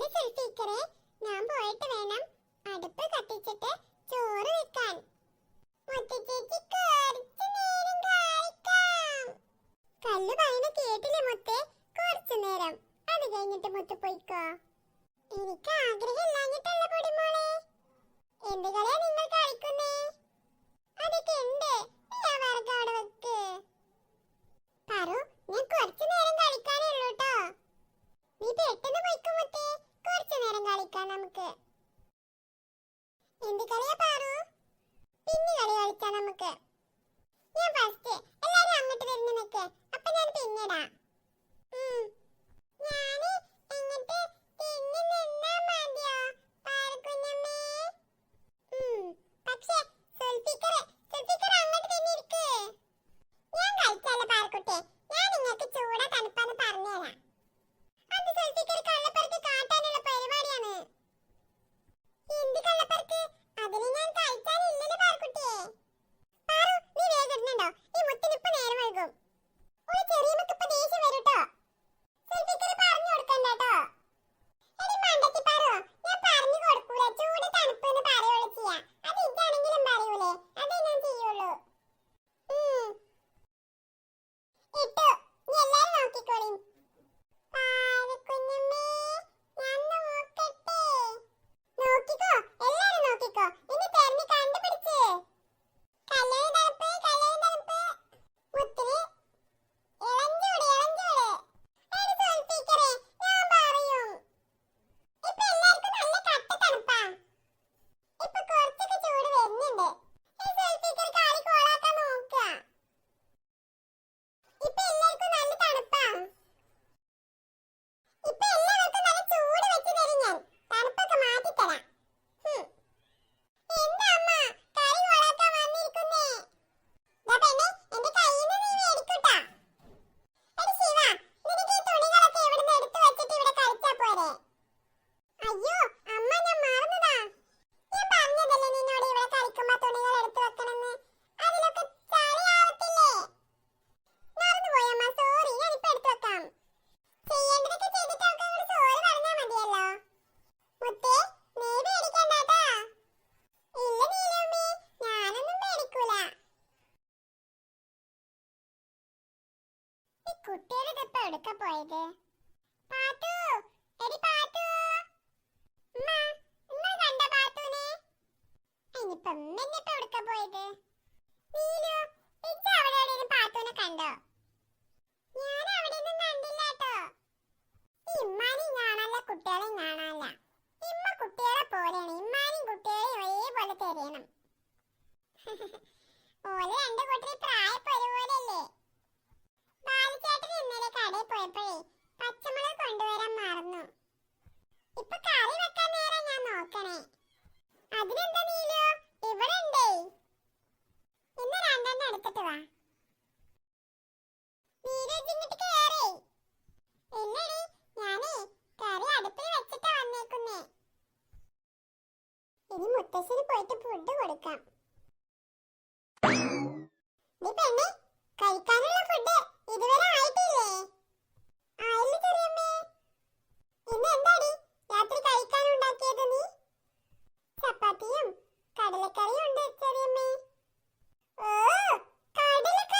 ഒന്ന് സുൽഫീക്കറെ ഞാൻ പോയിട്ട് വേണം അടുപ്പ് കത്തിച്ചിട്ട് ചോറ് വെക്കാൻ. കല്ലു പറയുന്ന കേട്ടില്ലേ മുത്തേ? കുറച്ചു നേരം. അത് കഴിഞ്ഞിട്ട് മുത്ത് പോയിക്കോ. എനിക്ക് ആഗ്രഹമില്ലാഞ്ഞിട്ടല്ല എന്ത് കളിയാ പാറു? പിന്നെ കളി കളിക്കാം നമുക്ക്. ഞാൻ ഫസ്റ്റ് എല്ലാരും അങ്ങോട്ട് വരുന്ന നിൽക്ക് അപ്പൊ ഞാൻ പിന്നിടാ. പക്ഷേ കുട്ടികളിത് ഇപ്പൊ എടുക്ക എടി കണ്ട അവിടെ കണ്ടോ? ഞാൻ ഇമ്മ കുട്ടികളെ പോലെയാണ്. ഇമ്മാനെയും കുട്ടികളെയും ഒരേപോലെ തിരയണം മുത്തശ്ശന് പോയിട്ട് ഫുഡ് കൊടുക്കാം. നീ പെണ്ണെ കഴിക്കാനുള്ള ഫുഡ് ഇതുവരെ ആയിട്ടില്ലേ? രാത്രി നീ? ചപ്പാത്തിയും കടലക്കറിയും ഉണ്ട് ചെറിയമ്മേ. ഓ കടലക്കറി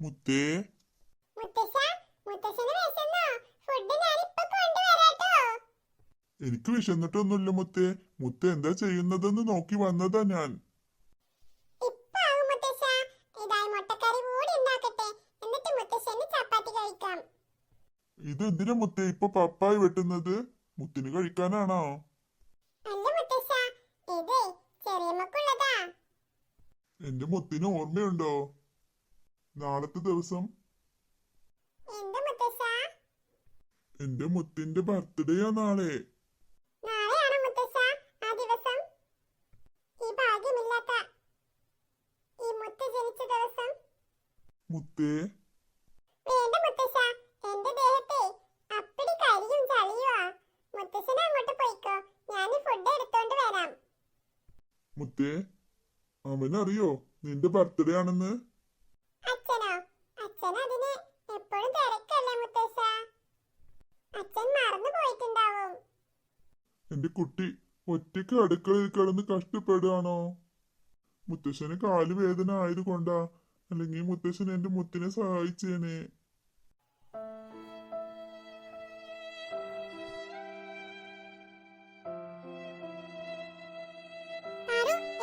മുത്തേ. എനിക്ക് വിശന്നിട്ടൊന്നുമില്ല മുത്തേ. മുത്ത എന്താ ചെയ്യുന്നതെന്ന് നോക്കി വന്നതാ ഞാൻ. ഇതെന്തിനാ മുത്തേ ഇപ്പൊ പപ്പായി വെട്ടുന്നത്? മുത്തിന് കഴിക്കാനാണോ? എന്റെ മുത്തിന് ഓർമ്മയുണ്ടോ? നാളത്തെ ദിവസം. എന്റെ മുത്തിന്റെ ബർത്ത്ഡേയാ നാളെ. മുത്ത് മുത്തേ. അവനറിയോ നിന്റെ ബർത്ത്ഡേ ആണെന്ന്? എന്റെ കുട്ടി ഒറ്റയ്ക്ക് അടുക്കളയിൽ കിടന്ന് കഷ്ടപ്പെടുകയാണോ? മുത്തശ്ശന് കാൽ വേദന ആയതുകൊണ്ടാ. അല്ലെങ്കിൽ മുത്തശ്ശൻ എന്റെ മുത്തിനെ സഹായിച്ചേനെ.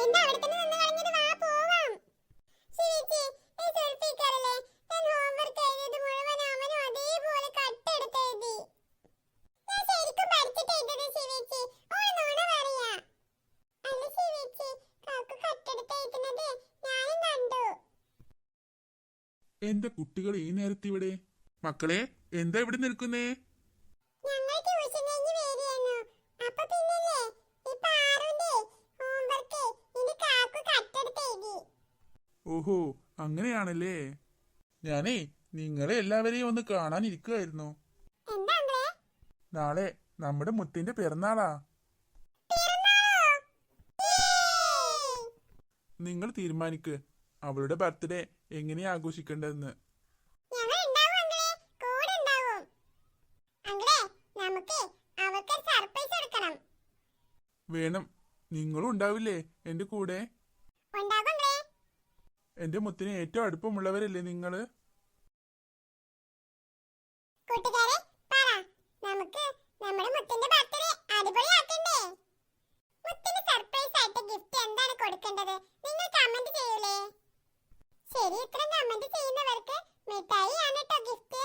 എന്താ അവിടെ എന്റെ കുട്ടികൾ ഈ നേരത്ത് ഇവിടെ? മക്കളെ എന്താ ഇവിടെ നിൽക്കുന്നേ. ഓഹോ അങ്ങനെയാണല്ലേ? ഞാനേ നിങ്ങളെ എല്ലാവരെയും ഒന്ന് എന്താ അങ്ങളെ? നാളെ നമ്മുടെ മുത്തിന്റെ പിറന്നാളാ. പിറന്നാളോ? നിങ്ങൾ തീരുമാനിക്ക്. അവളുടെ ബർത്ത്ഡേ എങ്ങനെ ആഘോഷിക്കേണ്ടതെന്ന്. വേണം. നിങ്ങളും ഉണ്ടാവില്ലേ എന്റെ കൂടെ? എന്റെ മുത്തിന് ഏറ്റവും അടുപ്പമുള്ളവരല്ലേ നിങ്ങൾ? ഗിഫ്റ്റ് എന്താണ് കൊടുക്കേണ്ടത്? നിങ്ങൾ കമന്റ് ചെയ്യൂലേ. ശരി ഇത്രയും കമന്റ് ചെയ്യുന്നവർക്ക് മിഠായി ആണ് കേട്ടോ ഗിഫ്റ്റ്